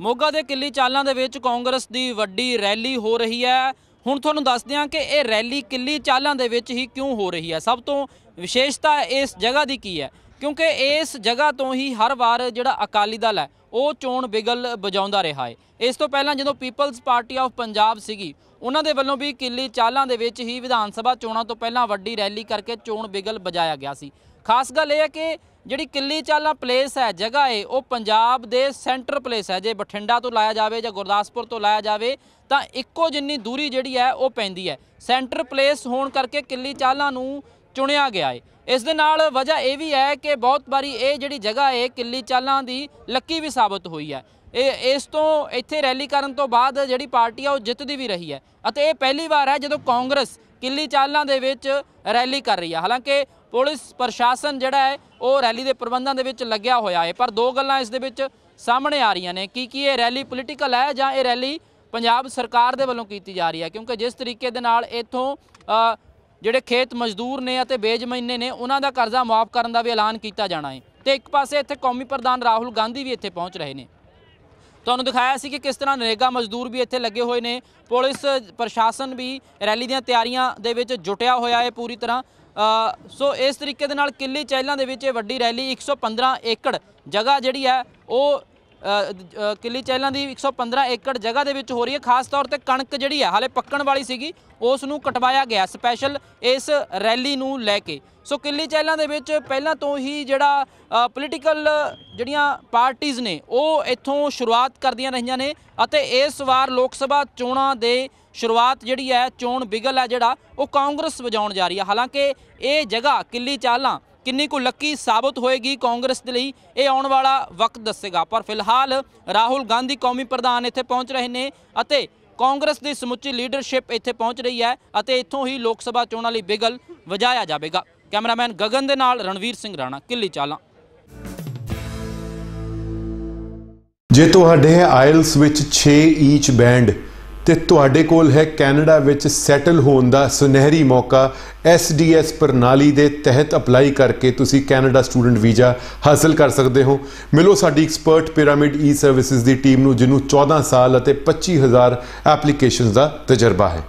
ਮੋਗਾ ਦੇ ਕਿੱਲੀ ਚਾਲਾਂ ਦੇ ਵਿੱਚ ਕਾਂਗਰਸ ਦੀ ਵੱਡੀ ਰੈਲੀ ਹੋ ਰਹੀ ਹੈ। ਹੁਣ ਤੁਹਾਨੂੰ ਦੱਸਦੇ ਹਾਂ ਕਿ ਇਹ ਰੈਲੀ ਕਿੱਲੀ ਚਾਲਾਂ ਦੇ ਵਿੱਚ ਹੀ ਕਿਉਂ ਹੋ ਰਹੀ ਹੈ। ਸਭ ਤੋਂ ਵਿਸ਼ੇਸ਼ਤਾ ਇਸ ਜਗ੍ਹਾ ਦੀ ਕੀ ਹੈ? ਕਿਉਂਕਿ ਇਸ ਜਗ੍ਹਾ ਤੋਂ ਹੀ ਹਰ ਵਾਰ ਜਿਹੜਾ ਅਕਾਲੀ ਦਲ ਹੈ, ਉਹ ਚੋਣ ਬਿਗਲ ਵਜਾਉਂਦਾ ਰਿਹਾ ਹੈ। ਇਸ ਤੋਂ ਪਹਿਲਾਂ ਜਦੋਂ ਪੀਪਲਜ਼ ਪਾਰਟੀ ਆਫ ਪੰਜਾਬ ਸੀਗੀ, ਉਹਨਾਂ ਦੇ ਵੱਲੋਂ ਵੀ ਕਿੱਲੀ ਚਾਲਾਂ ਦੇ ਵਿੱਚ ਹੀ ਵਿਧਾਨ ਸਭਾ ਚੋਣਾਂ ਤੋਂ ਪਹਿਲਾਂ ਵੱਡੀ ਰੈਲੀ ਕਰਕੇ ਚੋਣ ਬਿਗਲ ਵਜਾਇਆ ਗਿਆ ਸੀ। ਖਾਸ ਗੱਲ ਇਹ ਹੈ ਕਿ ਜਿਹੜੀ ਕਿੱਲੀ ਚਾਲਾ ਪਲੇਸ ਹੈ, ਜਗ੍ਹਾ ਹੈ ਉਹ ਪੰਜਾਬ ਦੇ ਸੈਂਟਰ ਪਲੇਸ ਹੈ। ਜੇ ਬਠਿੰਡਾ ਤੋਂ ਲਾਇਆ ਜਾਵੇ ਜਾਂ ਗੁਰਦਾਸਪੁਰ ਤੋਂ ਲਾਇਆ ਜਾਵੇ, ਤਾਂ ਇੱਕੋ ਜਿੰਨੀ ਦੂਰੀ ਜਿਹੜੀ ਹੈ, ਉਹ ਪੈਂਦੀ ਹੈ। ਸੈਂਟਰ ਪਲੇਸ ਹੋਣ ਕਰਕੇ ਕਿੱਲੀ ਚਾਲਾ ਨੂੰ ਚੁਣਿਆ ਗਿਆ ਹੈ ਇਸ ਦੇ ਨਾਲ ਵਜ੍ਹਾ ਇਹ ਵੀ ਹੈ ਕਿ ਬਹੁਤ ਵਾਰੀ ਇਹ ਜਿਹੜੀ ਜਗ੍ਹਾ ਹੈ ਕਿੱਲੀ ਚਾਲਾਂ ਦੀ ਲੱਕੀ ਵੀ ਸਾਬਤ ਹੋਈ ਹੈ। ਇਹ, ਇਸ ਤੋਂ ਇੱਥੇ ਰੈਲੀ ਕਰਨ ਤੋਂ ਬਾਅਦ ਜਿਹੜੀ ਪਾਰਟੀ ਆ, ਉਹ ਜਿੱਤਦੀ ਵੀ ਰਹੀ ਹੈ। ਅਤੇ ਇਹ ਪਹਿਲੀ ਵਾਰ ਹੈ ਜਦੋਂ ਕਾਂਗਰਸ ਕਿੱਲੀ ਚਾਲਾਂ ਦੇ ਵਿੱਚ ਰੈਲੀ ਕਰ ਰਹੀ ਹੈ ਹਾਲਾਂਕਿ ਪੁਲਿਸ ਪ੍ਰਸ਼ਾਸਨ ਜਿਹੜਾ ਹੈ, ਉਹ ਰੈਲੀ ਦੇ ਪ੍ਰਬੰਧਾਂ ਦੇ ਵਿੱਚ ਲੱਗਿਆ ਹੋਇਆ ਹੈ, ਪਰ ਦੋ ਗੱਲਾਂ ਇਸ ਦੇ ਵਿੱਚ ਸਾਹਮਣੇ ਆ ਰਹੀਆਂ ਨੇ। ਕਿ ਕੀ ਇਹ ਰੈਲੀ ਪੋਲੀਟੀਕਲ ਹੈ ਜਾਂ ਇਹ ਰੈਲੀ ਪੰਜਾਬ ਸਰਕਾਰ ਦੇ ਵੱਲੋਂ ਕੀਤੀ ਜਾ ਰਹੀ ਹੈ? ਕਿਉਂਕਿ ਜਿਸ ਤਰੀਕੇ ਦੇ ਨਾਲ ਇੱਥੋਂ ਜਿਹੜੇ ਖੇਤ ਮਜ਼ਦੂਰ ਨੇ ਅਤੇ ਬੇਜ਼ਮੀਨੇ ਨੇ, ਉਹਨਾਂ ਦਾ ਕਰਜ਼ਾ ਮਾਫ ਕਰਨ ਦਾ ਵੀ ਐਲਾਨ ਕੀਤਾ ਜਾਣਾ ਹੈ। ਤੇ ਇੱਕ ਪਾਸੇ ਇੱਥੇ ਕੌਮੀ ਪ੍ਰਧਾਨ ਰਾਹੁਲ ਗਾਂਧੀ ਵੀ ਇੱਥੇ ਪਹੁੰਚ ਰਹੇ ਨੇ। ਤੁਹਾਨੂੰ ਦਿਖਾਇਆ ਸੀ ਕਿ ਕਿਸ ਤਰ੍ਹਾਂ ਨਰੇਗਾ ਮਜ਼ਦੂਰ ਵੀ ਇੱਥੇ ਲੱਗੇ ਹੋਏ ਨੇ। ਪੁਲਿਸ, ਪ੍ਰਸ਼ਾਸਨ ਵੀ ਰੈਲੀ ਦੀਆਂ ਤਿਆਰੀਆਂ ਦੇ ਵਿੱਚ ਜੁਟਿਆ ਹੋਇਆ ਹੈ ਪੂਰੀ ਤਰ੍ਹਾਂ। ਸੋ ਇਸ ਤਰੀਕੇ ਦੇ ਨਾਲ ਕਿੱਲੀ ਚਹਿਲਾਂ ਦੇ ਵਿੱਚ ਇਹ ਵੱਡੀ ਰੈਲੀ 115 ਏਕੜ ਜਗ੍ਹਾ ਜਿਹੜੀ ਹੈ, ਉਹ ਕਿੱਲੀ ਚਹਿਲਾਂ ਦੀ 115 ਏਕੜ ਜਗ੍ਹਾ ਦੇ ਵਿੱਚ ਹੋ ਰਹੀ ਹੈ। ਖਾਸ ਤੌਰ ਤੇ ਕਣਕ ਜਿਹੜੀ ਹੈ, ਹਾਲੇ ਪੱਕਣ ਵਾਲੀ ਸੀਗੀ, ਉਸ ਨੂੰ ਕਟਵਾਇਆ ਗਿਆ ਸਪੈਸ਼ਲ ਇਸ ਰੈਲੀ ਨੂੰ ਲੈ ਕੇ। ਸੋ ਕਿੱਲੀ ਚਹਿਲਾਂ ਦੇ ਵਿੱਚ ਪਹਿਲਾਂ ਤੋਂ ਹੀ ਜਿਹੜਾ ਪੋਲੀਟੀਕਲ ਜਿਹੜੀਆਂ ਪਾਰਟੀਆਂ ਨੇ, ਉਹ ਇੱਥੋਂ ਸ਼ੁਰੂਆਤ ਕਰਦੀਆਂ ਰਹੀਆਂ ਨੇ ਅਤੇ ਇਸ ਵਾਰ ਲੋਕ ਸਭਾ ਚੋਣਾਂ ਦੇ ਸ਼ੁਰੂਆਤ ਜਿਹੜੀ ਹੈ, ਚੋਣ ਬਿਗਲ ਹੈ ਜਿਹੜਾ, ਉਹ ਕਾਂਗਰਸ ਵਜਾਉਣ ਜਾ ਰਹੀ ਹੈ। ਹਾਲਾਂਕਿ ਇਹ ਜਗ੍ਹਾ ਕਿੱਲੀ ਚਾਲਾਂ ਕਿੰਨੀ ਕੁ ਲੱਕੀ ਸਾਬਤ ਹੋਏਗੀ ਕਾਂਗਰਸ ਦੇ ਲਈ, ਇਹ ਆਉਣ ਵਾਲਾ ਵਕਤ ਦੱਸੇਗਾ। ਪਰ ਫਿਲਹਾਲ ਰਾਹੁਲ ਗਾਂਧੀ ਕੌਮੀ ਪ੍ਰਧਾਨ ਇੱਥੇ ਪਹੁੰਚ ਰਹੇ ਨੇ ਅਤੇ ਕਾਂਗਰਸ ਦੀ ਸਮੁੱਚੀ ਲੀਡਰਸ਼ਿਪ ਇੱਥੇ ਪਹੁੰਚ ਰਹੀ ਹੈ ਅਤੇ ਇੱਥੋਂ ਹੀ ਲੋਕ ਸਭਾ ਚੋਣਾਂ ਲਈ ਬਿਗਲ ਵਜਾਇਆ ਜਾਵੇਗਾ। ਕੈਮਰਾਮੈਨ ਗਗਨ ਦੇ ਨਾਲ ਰਣਵੀਰ ਸਿੰਘ ਰਾਣਾ, ਕਿੱਲੀ ਚਾਲਾਂ। ਜੇ ਤੁਹਾਡੇ ਹੈ ਆਇਲਸ ਵਿੱਚ 6 ਈਚ ਬੈਂਡ ਤੇ ਤੁਹਾਡੇ ਕੋਲ ਹੈ ਕੈਨੇਡਾ ਵਿੱਚ ਸੈਟਲ ਹੋਣ ਦਾ ਸੁਨਹਿਰੀ ਮੌਕਾ SDS ਪ੍ਰਣਾਲੀ ਦੇ ਤਹਿਤ ਅਪਲਾਈ ਕਰਕੇ ਤੁਸੀਂ ਕੈਨੇਡਾ ਸਟੂਡੈਂਟ ਵੀਜ਼ਾ ਹਾਸਲ ਕਰ ਸਕਦੇ ਹੋ। ਮਿਲੋ ਸਾਡੀ ਐਕਸਪਰਟ ਪਿਰਾਮਿਡ ਈ ਸਰਵਿਸਿਜ਼ ਦੀ ਟੀਮ ਨੂੰ, ਜਿਹਨੂੰ 14 ਸਾਲ ਅਤੇ 25000 ਐਪਲੀਕੇਸ਼ਨਸ ਦਾ ਤਜਰਬਾ ਹੈ।